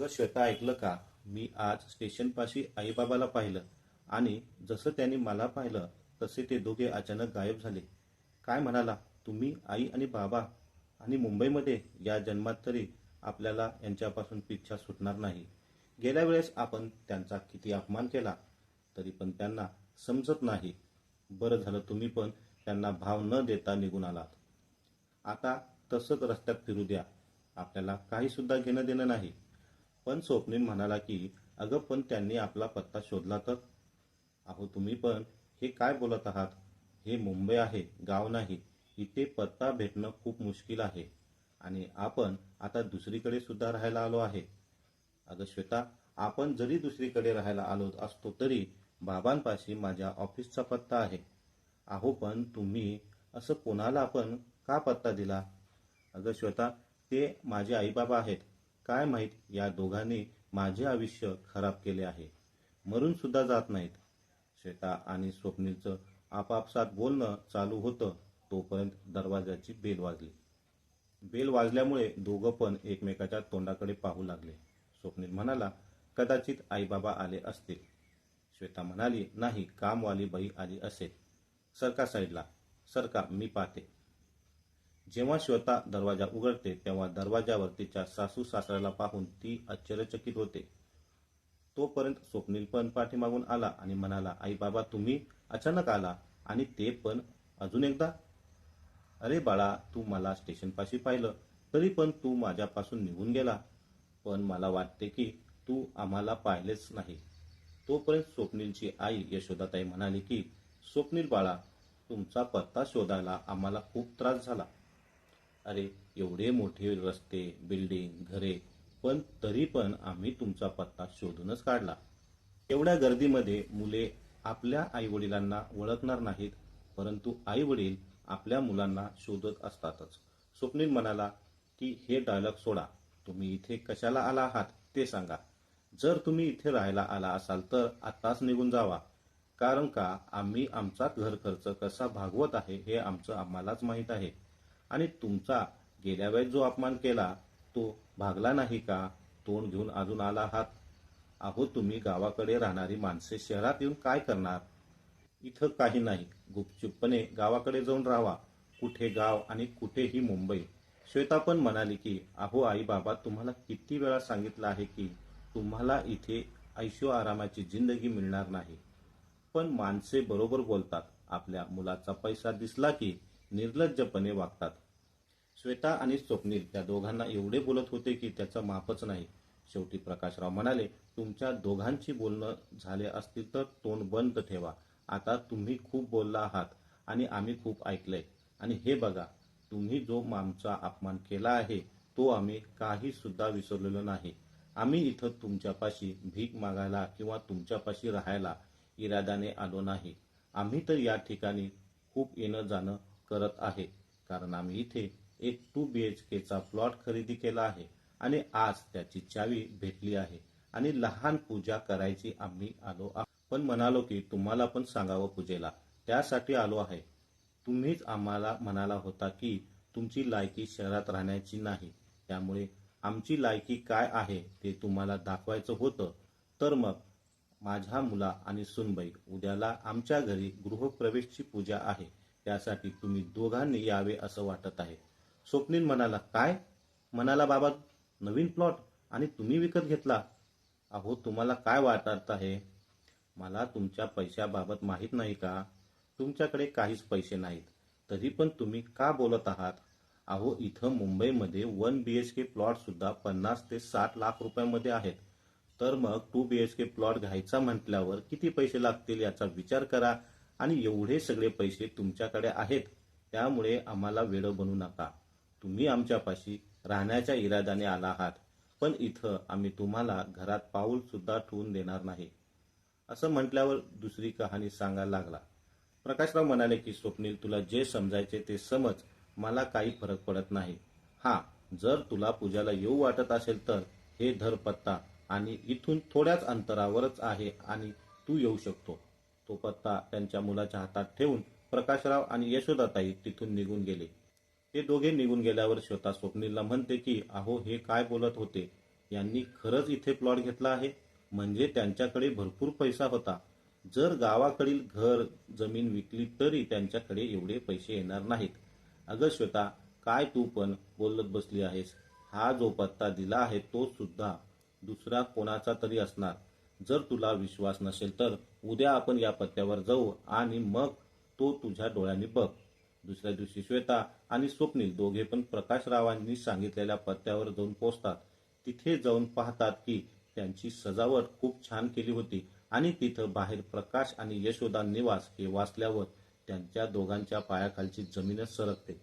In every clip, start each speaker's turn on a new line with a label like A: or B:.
A: अगं श्वेता ऐकलं का? मी आज स्टेशनपाशी आईबाबाला पाहिलं आणि जसं त्यांनी मला पाहिलं तसे ते दोघे अचानक गायब झाले. काय म्हणाला? तुम्ही आई आणि बाबा आणि मुंबईमध्ये या जन्मात तरी आपल्याला यांच्यापासून पिच्छा सुटणार नाही. गेल्या वेळेस आपण त्यांचा किती अपमान केला तरी पण त्यांना समजत नाही. बरं झालं तुम्ही पण त्यांना भाव न देता निघून आलात. आता तसंच रस्त्यात फिरू द्या. आपल्याला काही सुद्धा घेणं देणं नाही. पण स्वप्नील म्हणाला की अगं पण त्यांनी आपला पत्ता शोधला तर? अहो तुम्ही पण. हे काय बोलत आहात? हे मुंबई आहे गाव नाही. इथे पत्ता भेटणं खूप मुश्किल आहे. आणि आपण आता दुसरीकडे सुद्धा राहायला आलो आहे. अगं श्वेता आपण जरी दुसरीकडे राहायला आलो असतो तरी बाबांपाशी माझ्या ऑफिसचा पत्ता आहे. अहो पण तुम्ही असं कोणाला आपण का पत्ता दिला? अगं श्वेता ते माझे आईबाबा आहेत. काय माहीत या दोघांनी माझे आयुष्य खराब केले आहे? मरून सुद्धा जात नाहीत. श्वेता आणि स्वप्नीलचं आपापसात बोलणं चालू होतं तोपर्यंत दरवाजाची बेल वाजली. बेल वाजल्यामुळे दोघं पण एकमेकाच्या तोंडाकडे पाहू लागले. स्वप्नील म्हणाला कदाचित आईबाबा आले असतील. श्वेता म्हणाली नाही कामवाली बाई आली असेल. सरका साईडला. सरका मी पाहते. जेव्हा श्वेता दरवाजा उघडते तेव्हा दरवाजावर तिच्या सासू सासऱ्याला पाहून ती आश्चर्यचकित होते. तोपर्यंत स्वप्नील पण पाठीमागून आला आणि म्हणाला आई बाबा तुम्ही अचानक आला आणि ते पण अजून एकदा? अरे बाळा तू मला स्टेशनपाशी पाहिलं तरी पण तू माझ्यापासून निघून गेला. पण मला वाटते की तू आम्हाला पाहिलेच नाही. तोपर्यंत स्वप्नीलची आई यशोदाताई म्हणाली की स्वप्नील बाळा तुमचा पत्ता शोधायला आम्हाला खूप त्रास झाला. अरे एवढे मोठे रस्ते बिल्डिंग घरे पण तरी पण आम्ही तुमचा पत्ता शोधूनच काढला. एवढ्या गर्दीमध्ये मुले आपल्या आई वडिलांना ओळखणार नाहीत परंतु आई वडील आपल्या मुलांना शोधत असतातच. स्वप्नील म्हणाला की हे डायलॉग सोडा. तुम्ही इथे कशाला आला आहात ते सांगा. जर तुम्ही इथे राहायला आला असाल तर आताच निघून जावा. कारण का आम्ही आमचा घर खर्च कसा भागवत आहे हे आमचं आम्हालाच माहीत आहे. आणि तुमचा गेल्या वेळेस जो अपमान केला तो भागला नाही का? तोंड घेऊन अजून आला आहात. अहो तुम्ही गावाकडे राहणारी माणसे शहरात येऊन काय करणार? इथं काही नाही. गुपचूपपणे गावाकडे जाऊन राहावा. कुठे गाव आणि कुठेही मुंबई. श्वेता पण म्हणाली की अहो आई बाबा तुम्हाला किती वेळा सांगितलं आहे की तुम्हाला इथे ऐशो आरामाची जिंदगी मिळणार नाही. पण माणसे बरोबर बोलतात. आपल्या मुलाचा पैसा दिसला की निर्लज्जपणे वागतात. श्वेता आणि स्वप्नील त्या दोघांना एवढे बोलत होते की त्याचं मापच नाही. शेवटी प्रकाशराव म्हणाले तुमच्या दोघांची बोलणं झाले असतील तर तोंड बंद ठेवा. आता तुम्ही खूप बोलला आहात आणि आम्ही खूप ऐकलंय. आणि हे बघा तुम्ही जो आमचा अपमान केला आहे तो आम्ही काही सुद्धा विसरलेलो नाही. आम्ही इथं तुमच्यापाशी भीक मागायला किंवा तुमच्यापाशी राहायला इराद्याने आलो नाही. आम्ही तर या ठिकाणी खूप येणं जाणं करत आहे. कारण आम्ही इथे एक टू बी एच केचा प्लॉट खरेदी केला आहे आणि आज त्याची चावी भेटली आहे. आणि लहान पूजा करायची आम्ही आलो आहोत. पण म्हणालो की तुम्हाला पण सांगावं पूजेला. त्यासाठी आलो आहे. तुम्हीच आम्हाला म्हणाला होता की तुमची लायकी शहरात राहण्याची नाही. त्यामुळे आमची लायकी काय आहे ते तुम्हाला दाखवायचं होतं. तर मग माझ्या मुला आणि सुनबाई उद्याला आमच्या घरी गृहप्रवेशची पूजा आहे. त्यासाठी तुम्ही दोघांनी यावे असं वाटत आहे. स्वप्नील म्हणाला काय? म्हणाला बाबा नवीन प्लॉट आणि तुम्ही विकत घेतला. अहो तुम्हाला काय वाटत आहे? मला तुमच्या पैशाबाबत माहीत नाही का? तुमच्याकडे काहीच पैसे नाहीत. तरी पण तुम्ही का बोलत आहात? अहो इथं मुंबईमध्ये one B H K plot सुद्धा पन्नास ते साठ लाख रुपयामध्ये आहेत. तर मग two B H K plot घ्यायचा म्हटल्यावर किती पैसे लागतील याचा विचार करा आणि एवढे सगळे पैसे तुमच्याकडे आहेत त्यामुळे आम्हाला वेळ बनू नका. तुम्ही आमच्यापाशी राहण्याच्या इराद्याने आला आहात पण इथं आम्ही तुम्हाला घरात पाऊल सुद्धा ठेवून देणार नाही. असं म्हटल्यावर दुसरी कहाणी सांगायला लागला. प्रकाशराव म्हणाले की स्वप्नील तुला जे समजायचे ते समज. मला काही फरक पडत नाही. हा जर तुला पूजाला येऊ वाटत असेल तर हे धर पत्ता आणि इथून थोड्याच अंतरावरच आहे आणि तू येऊ शकतो. तो पत्ता त्यांच्या मुलाच्या हातात ठेवून प्रकाशराव आणि यशोदाताई तिथून निघून गेले. ते दोघे निघून गेल्यावर श्वेता स्वप्नीलला म्हणते की अहो हे काय बोलत होते? यांनी खरंच इथे प्लॉट घेतला आहे? म्हणजे त्यांच्याकडे भरपूर पैसा होता. जर गावाकडील घर जमीन विकली तरी त्यांच्याकडे एवढे पैसे येणार नाहीत. अगं श्वेता काय तू पण बोलत बसली आहेस? हा जो पत्ता दिला आहे तो सुद्धा दुसरा कोणाचा तरी असणार. जर तुला विश्वास नसेल तर उद्या आपण या पत्त्यावर जाऊ आणि मग तो तुझ्या डोळ्यांनी बघ. दुसऱ्या दिवशी श्वेता आणि स्वप्नील दोघे पण प्रकाशरावांनी सांगितलेल्या पत्त्यावर जाऊन पोहोचतात तिथे जाऊन पाहतात की त्यांची सजावट खूप छान केली होती आणि तिथं बाहेर प्रकाश आणि यशोदा निवास हे वाचल्यावर त्यांच्या दोघांच्या पायाखालची जमीनच सरकते.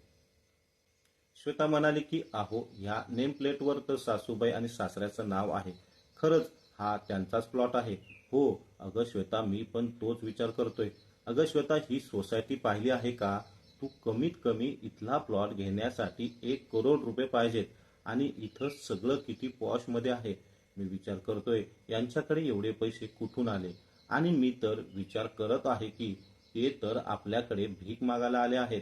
A: श्वेता म्हणाली की अहो ह्या नेम प्लेटवर तर सासूबाई आणि सासऱ्याचं नाव आहे. खरंच हा त्यांचाच प्लॉट आहे. हो अगं श्वेता मी पण तोच विचार करतोय. अगं श्वेता ही सोसायटी पाहिली आहे का? तू कमीत कमी इथला प्लॉट घेण्यासाठी एक करोड रुपये पाहिजेत आणि इथं सगळं किती पॉशमध्ये आहे? मी विचार करतोय. यांच्याकडे एवढे पैसे कुठून आले? आणि मी तर विचार करत आहे की ते तर आपल्याकडे भीक मागायला आले आहेत.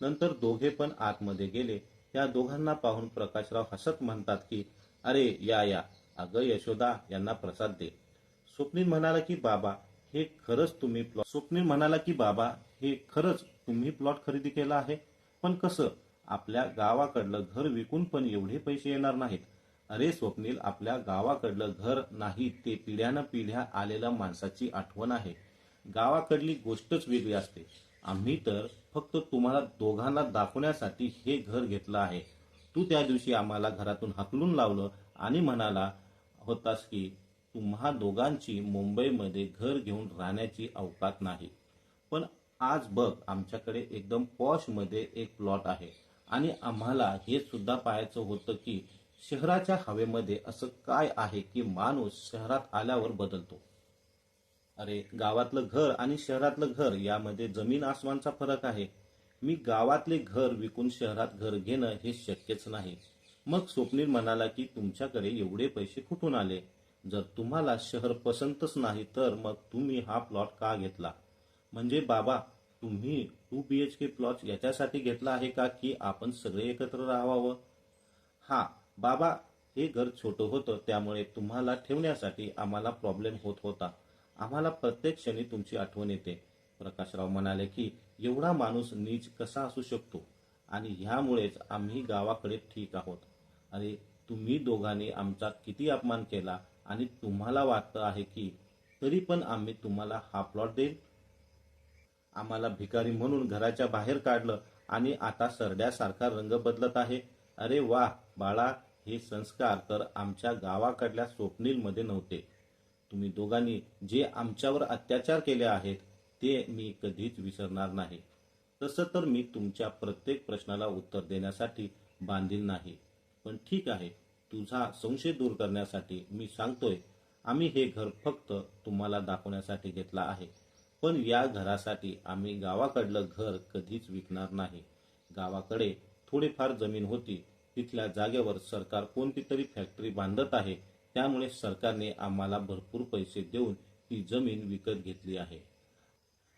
A: नंतर दोघे पण आतमध्ये गेले. या दोघांना पाहून प्रकाशराव हसत म्हणतात की अरे या या. अगं यशोदा यांना प्रसाद दे. स्वप्नील म्हणाला की बाबा हे खरंच तुम्ही प्लॉट स्वप्नील म्हणाला की बाबा हे खरंच तुम्ही प्लॉट खरेदी केला आहे. पण कसं? आपल्या गावाकडलं घर विकून पण एवढे पैसे येणार नाहीत. अरे स्वप्नील आपल्या गावाकडलं घर नाही ते पिढ्यानं पिढ्या आलेल्या माणसाची आठवण आहे. गावाकडली गोष्टच वेगळी असते. आम्ही तर फक्त तुम्हाला दोघांना दाखवण्यासाठी हे घर घेतलं आहे. तू त्या दिवशी आम्हाला घरातून हकलून लावलं आणि म्हणाला होतास की तुम्हा दोघांची मुंबईमध्ये घर घेऊन राहण्याची अवकात नाही. पण आज बघ आमच्याकडे एकदम पॉशमध्ये एक प्लॉट आहे. आणि आम्हाला हे सुद्धा पाहायचं होतं की शहराच्या हवेमध्ये असं काय आहे की माणूस शहरात आल्यावर बदलतो. अरे गावातलं घर आणि शहरातलं घर यामध्ये जमीन आसमानचा फरक आहे. मी गावातले घर विकून शहरात घर घेणं हे शक्यच नाही. मग स्वप्नील म्हणाला की तुमच्याकडे एवढे पैसे कुठून आले? जर तुम्हाला शहर पसंतच नाही तर मग तुम्ही हा प्लॉट का घेतला? म्हणजे बाबा तुम्ही two B H K plot याच्यासाठी घेतला आहे का की आपण सगळे एकत्र राहावं? हा बाबा हे घर छोटं होतं त्यामुळे तुम्हाला ठेवण्यासाठी आम्हाला प्रॉब्लेम होत होता. आम्हाला प्रत्येक क्षणी तुमची आठवण येते. प्रकाशराव म्हणाले की एवढा माणूस नीच कसा असू शकतो? आणि ह्यामुळेच आम्ही गावाकडे ठीक आहोत. अरे तुम्ही दोघांनी आमचा किती अपमान केला? आणि तुम्हाला वाटतं आहे की तरी पण आम्ही तुम्हाला हा प्लॉट देईल. आम्हाला भिकारी म्हणून घराच्या बाहेर काढलं आणि आता सरड्यासारखा रंग बदलत आहे. अरे वा बाळा हे संस्कार तर आमच्या गावाकडल्या स्वप्नीलमध्ये नव्हते. तुम्ही दोघांनी जे आमच्यावर अत्याचार केले आहेत ते मी कधीच विसरणार नाही. तसं तर मी तुमच्या प्रत्येक प्रश्नाला उत्तर देण्यासाठी बांधील नाही. पण ठीक आहे तुझा संशय दूर करण्यासाठी मी सांगतोय आम्ही हे घर फक्त तुम्हाला दाखवण्यासाठी घेतलं आहे. पण या घरासाठी आम्ही गावाकडलं घर कधीच विकणार नाही. गावाकडे थोडीफार जमीन होती. तिथल्या जागेवर सरकार कोणती तरी फॅक्टरी बांधत आहे. त्यामुळे सरकारने आम्हाला भरपूर पैसे देऊन ती जमीन विकत घेतली आहे.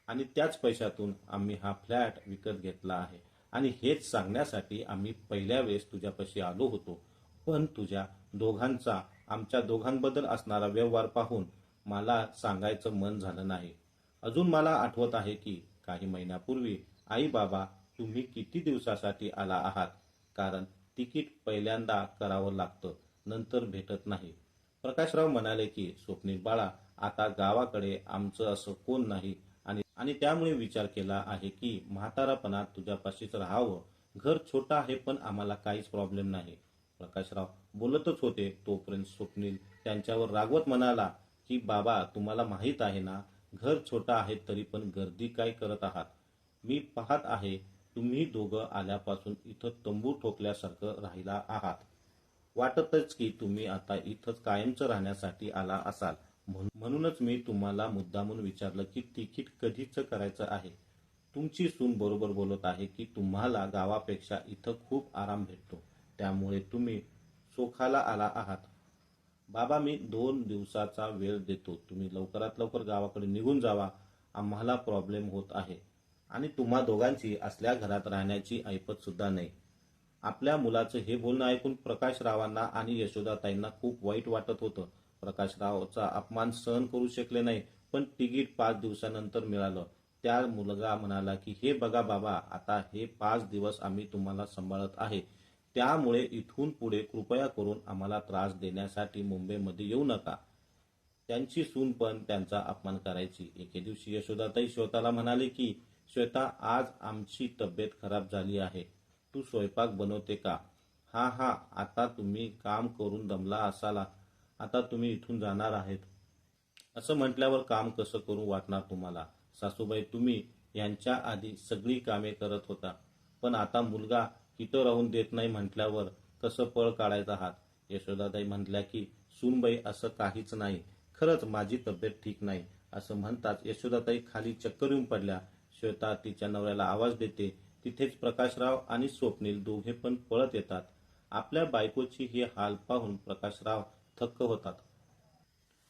A: आणि त्याच पैशातून आम्ही हा फ्लॅट विकत घेतला आहे. आणि हेच सांगण्यासाठी आम्ही पहिल्या वेळेस तुझ्यापाशी आलो होतो. पण तुझ्या दोघांचा आमच्या दोघांबद्दल असणारा व्यवहार पाहून मला सांगायचं मन झालं नाही. अजून मला आठवत आहे की काही महिन्यापूर्वी आई बाबा तुम्ही किती दिवसासाठी आला आहात? कारण तिकीट पहिल्यांदा करावं लागतं नंतर भेटत नाही. प्रकाशराव म्हणाले की स्वप्नील बाळा आता गावाकडे आमचं असं कोण नाही? आणि आणि त्यामुळे विचार केला आहे की म्हातारापणात तुझ्यापाशीच राहावं. घर छोटं आहे पण आम्हाला काहीच प्रॉब्लेम नाही. प्रकाशराव बोलतच होते तोपर्यंत स्वप्नील त्यांच्यावर रागवत म्हणाला की बाबा तुम्हाला माहीत आहे ना घर छोटं आहे तरी पण गर्दी काय करत आहात? मी पाहत आहे तुम्ही दोघं आल्यापासून इथं तंबू ठोकल्यासारखं राहिला आहात. वाटतच की तुम्ही आता इथंच कायमचं राहण्यासाठी आला असाल. म्हणून- म्हणूनच मी तुम्हाला मुद्दामून विचारलं की तिकीट कधीच करायचं आहे? तुमची सून बरोबर बोलत आहे की तुम्हाला गावापेक्षा इथं खूप आराम भेटतो. त्यामुळे तुम्ही चोखाला आला आहात. बाबा मी दोन दिवसाचा वेळ देतो. तुम्ही लवकरात लवकर गावाकडे निघून जावा. आम्हाला प्रॉब्लेम होत आहे. आणि तुम्हा दोघांची असल्या घरात राहण्याची ऐपत सुद्धा नाही. आपल्या मुलाचं हे बोलणं ऐकून प्रकाशरावांना आणि यशोदाताईंना खूप वाईट वाटत होतं. प्रकाशरावचा अपमान सहन करू शकले नाही पण तिकीट पाच दिवसानंतर मिळालं. त्या मुलगा म्हणाला की हे बघा बाबा आता हे पाच दिवस आम्ही तुम्हाला सांभाळत आहे. त्यामुळे इथून पुढे कृपया करून आम्हाला त्रास देण्यासाठी मुंबईमध्ये येऊ नका. त्यांची सून पण त्यांचा अपमान करायची. एके दिवशी यशोदाताई श्वेताला म्हणाले की श्वेता आज आमची तब्येत खराब झाली आहे. तू स्वयंपाक बनवते का? हा हा आता तुम्ही काम करून दमला असाला. आता तुम्ही इथून जाणार आहेत. असं म्हटल्यावर काम कसं करू वाटणार तुम्हाला? सासूबाई तुम्ही यांच्या आधी सगळी कामे करत होता. पण आता मुलगा इथं राहून देत नाही म्हटल्यावर कसं पळ काढायचा हात? यशोदाताई म्हटल्या की सुनबाई असं काहीच नाही. खरंच माझी तब्येत ठीक नाही. असं म्हणताच यशोदाताई खाली चक्कर येऊन पडल्या. श्वेता तिच्या नवऱ्याला आवाज देते तिथेच प्रकाशराव आणि स्वप्नील दोघे पण पळत येतात. आपल्या बायकोची ही हाल पाहून प्रकाशराव थक्क होतात.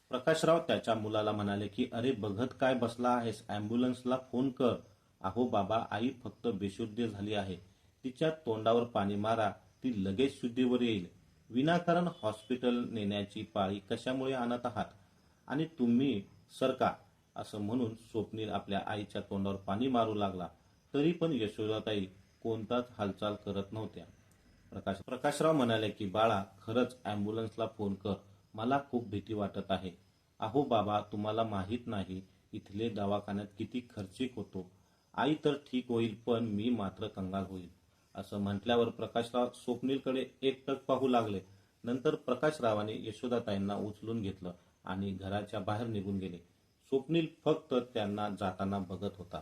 A: प्रकाशराव त्याच्या मुलाला म्हणाले की अरे बघत काय बसला आहेस? अँब्युलन्सला फोन कर. अहो बाबा आई फक्त बेशुद्ध झाली आहे. तिच्या तोंडावर पाणी मारा ती लगेच शुद्धीवर येईल. विनाकारण हॉस्पिटल नेण्याची पाळी कशामुळे आणत आहात? आणि तुम्ही सरका असं म्हणून स्वप्नील आपल्या आईच्या तोंडावर पाणी मारू लागला. तरी पण यशोदाताई कोणताच हालचाल करत नव्हत्या. प्रकाश प्रकाशराव म्हणाले की बाळा खरंच अँब्युलन्सला फोन कर. मला खूप भीती वाटत आहे. अहो बाबा तुम्हाला माहीत नाही इथले दवाखान्यात किती खर्चिक होतो. आई तर ठीक होईल पण मी मात्र कंगाल होईल. असं म्हटल्यावर प्रकाशराव स्वप्नीलकडे एकटक पाहू लागले. नंतर प्रकाशरावाने यशोदाताईंना उचलून घेतलं आणि घराच्या बाहेर निघून गेले. स्वप्नील फक्त त्यांना जाताना बघत होता.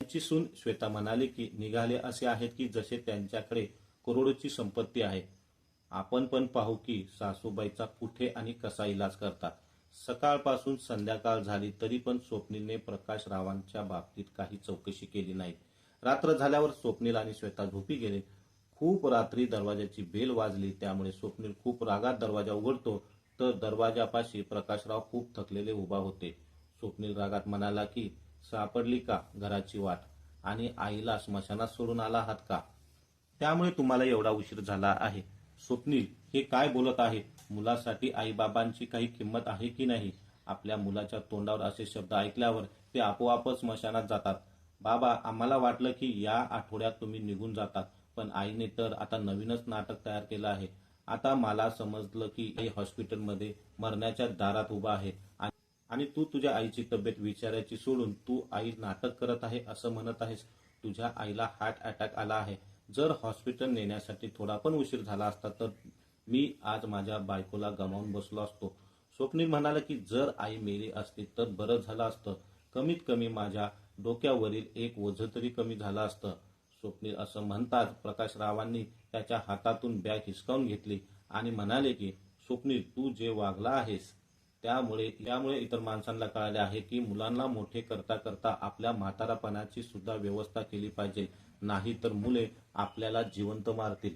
A: त्यांची सून श्वेता म्हणाली की निघाले असे आहेत की जसे त्यांच्याकडे करोडोची संपत्ती आहे. आपण पण पाहू की सासूबाईचा कुठे आणि कसा इलाज करतात. सकाळपासून संध्याकाळ झाली तरी पण स्वप्नीलने प्रकाश रावांच्या बाबतीत काही चौकशी केली नाही रात्र झाल्यावर स्वप्नील आणि श्वेता झोपी गेले. खूप रात्री दरवाजाची बेल वाजली त्यामुळे स्वप्नील खूप रागात दरवाजा उघडतो. तर दरवाजापाशी प्रकाशराव खूप थकलेले उभा होते. स्वप्नील रागात म्हणाला की सापडली का घराची वाट? आणि आईला स्मशानात सोडून आला आहात का? त्यामुळे तुम्हाला एवढा उशीर झाला आहे. स्वप्नील हे काय बोलत आहे? मुलासाठी आईबाबांची काही किंमत आहे की नाही? आपल्या मुलाच्या तोंडावर असे शब्द ऐकल्यावर ते आपोआपच स्मशानात जातात. बाबा आम्हाला वाटलं की या आठवड्यात तुम्ही निघून जातात पण आईने तर आता नवीनच नाटक तयार केलं आहे. आता मला समजलं की हे हॉस्पिटलमध्ये मरण्याच्या दारात उभा आहे. आणि- तू तुझ्या आईची तब्येत विचारायची सोडून तू आई नाटक करत आहे असं म्हणत आहेस. तुझ्या आईला हार्ट अटॅक आला आहे. जर हॉस्पिटल नेण्यासाठी थोडा पण उशीर झाला असता तर मी आज माझ्या बायकोला गमावून बसलो असतो. स्वप्नील म्हणाला की जर आई मेली असती तर बरं झालं असतं. कमीत कमी माझ्या डोक्यावरील एक ओझं तरी कमी झालं असतं. स्वप्नील असं म्हणताच प्रकाश रावांनी त्याच्या हातातून बॅग हिसकावून घेतली आणि म्हणाले की स्वप्नील तू जे वागला आहेस त्यामुळे यामुळे इतर माणसांना कळाले आहे की मुलांना मोठे करता करता आपल्या म्हातारापणाची सुद्धा व्यवस्था केली पाहिजे. नाही तर मुले आपल्याला जिवंत मारतील.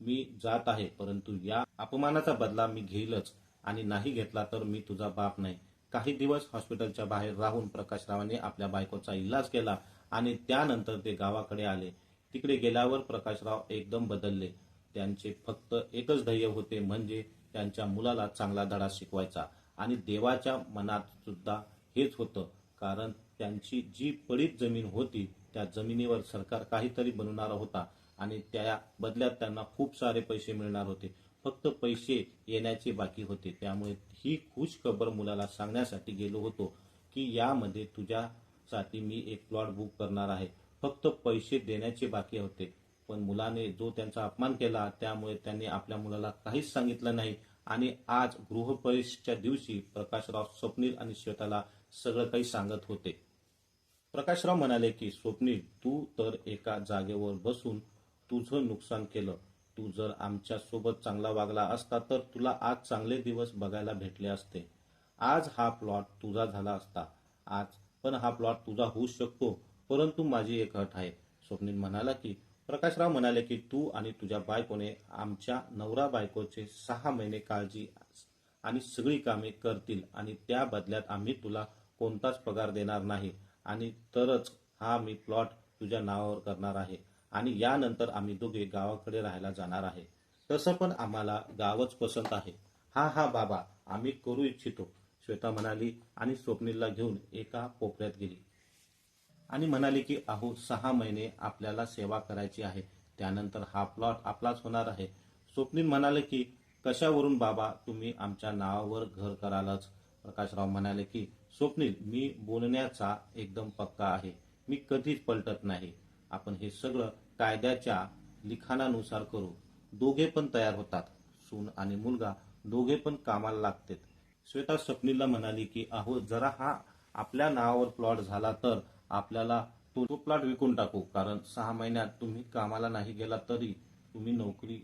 A: मी जात आहे परंतु या अपमानाचा बदला मी घेईलच आणि नाही घेतला तर मी तुझा बाप नाही. काही दिवस हॉस्पिटलच्या बाहेर राहून प्रकाशरावांनी आपल्या बायकोचा इलाज केला आणि त्यानंतर ते गावाकडे आले. तिकडे गेल्यावर प्रकाशराव एकदम बदलले. त्यांचे फक्त एकच ध्येय होते म्हणजे त्यांच्या मुलाला चांगला धडा शिकवायचा. आणि देवाच्या मनात सुद्धा हेच होतं. कारण त्यांची जी पडीत जमीन होती त्या जमिनीवर सरकार काहीतरी बनवणारा होता. आणि त्या बदल्यात त्यांना खूप सारे पैसे मिळणार होते. फक्त पैसे येण्याचे बाकी होते. त्यामुळे ही खुश खबर मुलाला सांगण्यासाठी गेलो होतो की यामध्ये तुझ्यासाठी मी एक प्लॉट बुक करणार आहे. फक्त पैसे देण्याचे बाकी होते. पण मुलाने जो त्यांचा अपमान केला त्यामुळे त्यांनी आपल्या मुलाला काहीच सांगितलं नाही. आणि आज गृहप्रवेशच्या दिवशी प्रकाशराव स्वप्नील आणि श्वेताला सगळं काही सांगत होते. प्रकाशराव म्हणाले की स्वप्नील तू तर एका जागेवर बसून तुझं नुकसान केलं. तू जर आमच्यासोबत चांगला वागला असता तर तुला आज चांगले दिवस बघायला भेटले असते. आज हा प्लॉट तुझा झाला असता. आज पण हा प्लॉट तुझा होऊ शकतो परंतु माझी एक अट आहे. स्वप्नील म्हणाला की प्रकाशराव म्हणाले की तू आणि तुझ्या बायकोने आमच्या नवरा बायकोचे सहा महिने काळजी आणि सगळी कामे करतील आणि त्या बदल्यात आम्ही तुला कोणताच पगार देणार नाही आणि तरच हा मी प्लॉट तुझ्या नावावर करणार आहे. आणि यानंतर आम्ही दोघे गावाकडे राहायला जाणार आहे. तसं पण आम्हाला गावच पसंत आहे. हा हा बाबा आम्ही करू इच्छितो. श्वेता म्हणाली आणि स्वप्नीलला घेऊन एका कोपऱ्यात गेली. आणि म्हणाली की अहो सहा महिने आपल्याला सेवा करायची आहे. त्यानंतर हा प्लॉट आपलाच होणार आहे. स्वप्नील म्हणाले की कशावरून बाबा तुम्ही आमच्या नावावर घर करालच? प्रकाशराव म्हणाले की स्वप्नील मी बोलण्याचा एकदम पक्का आहे. मी कधीच पलटत नाही. आपण हे सगळं कायद्याच्या लिखाणानुसार करू. दोघे पण तयार होतात. सून आणि मुलगा दोघे पण कामाला लागतात. श्वेता स्वप्नीलला म्हणाली की अहो जरा हा आपल्या नावावर प्लॉट झाला तर आपल्याला तो तो प्लॉट विकून टाकू. कारण सहा महिन्यात तुम्ही कामाला नाही गेला तरी तुम्ही नोकरी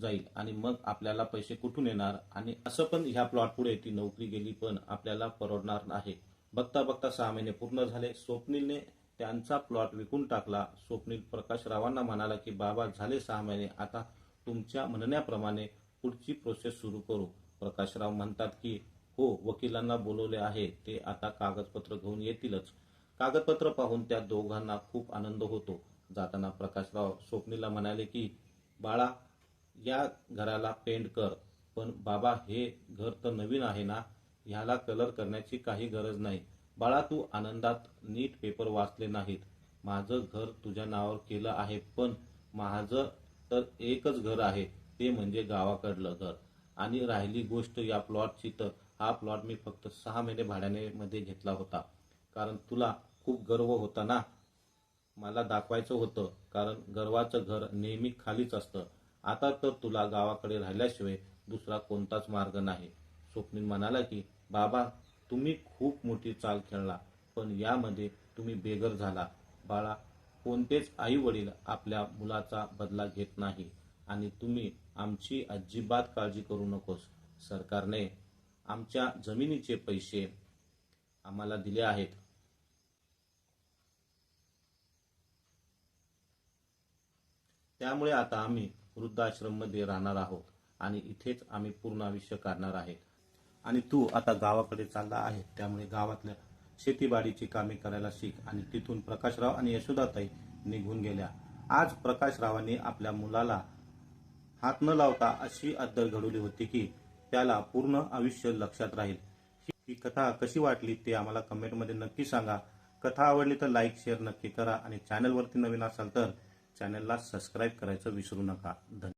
A: जाईल आणि मग आपल्याला पैसे कुठून येणार? आणि असं पण ह्या प्लॉट पुढे ती नोकरी गेली पण आपल्याला परवडणार नाही. बघता बघता सहा महिने पूर्ण झाले. स्वप्नीलने त्यांचा प्लॉट विकून टाकला. स्वप्नील प्रकाशरावांना म्हणाला की बाबा झाले सहा महिने. आता तुमच्या म्हणण्याप्रमाणे पुढची प्रोसेस सुरू करू. प्रकाशराव म्हणतात की हो वकिलांना बोलवले आहे. ते आता कागदपत्र घेऊन येतीलच. कागदपत्र पाहून त्या दोघांना खूप आनंद होतो. जाताना प्रकाशराव स्वप्नीला म्हणाले की बाळा या घराला पेंट कर. पण बाबा हे घर तर नवीन आहे ना? ह्याला कलर करण्याची काही गरज नाही. बाळा तू आनंदात नीट पेपर वाचले नाहीत. माझं घर तुझ्या नावावर केलं आहे पण माझं तर एकच घर आहे ते म्हणजे गावाकडलं घर. आणि राहिली गोष्ट या प्लॉटची तर हा प्लॉट मी फक्त सहा महिने भाड्याने मध्ये घेतला होता. कारण तुला खूप गर्व होता ना? मला दाखवायचं होतं कारण गर्वाचं घर नेहमी खालीच असतं. आता तर तुला गावाकडे राहिल्याशिवाय दुसरा कोणताच मार्ग नाही. स्वप्नील म्हणाला की बाबा तुम्ही खूप मोठी चाल खेळला पण यामध्ये तुम्ही बेघर झाला. बाळा कोणतेच आई वडील आपल्या मुलाचा बदला घेत नाही आणि तुम्ही आमची अजिबात काळजी करू नकोस. सरकारने आमच्या जमिनीचे पैसे आम्हाला दिले आहेत. त्यामुळे आता आम्ही वृद्धाश्रममध्ये राहणार आहोत आणि इथेच आम्ही पूर्ण आयुष्य काढणार आहेत. आणि तू आता गावाकडे चालला आहे त्यामुळे गावातल्या शेतीबाडीची कामे करायला शिक आणि तिथून प्रकाशराव आणि यशोदाताई निघून गेल्या. आज प्रकाशरावांनी आपल्या मुलाला हात न लावता अशी अद्दल घडवली होती की त्याला पूर्ण आयुष्य लक्षात राहील. ही- कथा कशी वाटली ते आम्हाला कमेंटमध्ये नक्की सांगा. कथा आवडली तर लाईक शेअर नक्की करा आणि चॅनलवरती नवीन असाल तर चॅनलला सबस्क्राईब करायचं विसरू नका. धन्यवाद.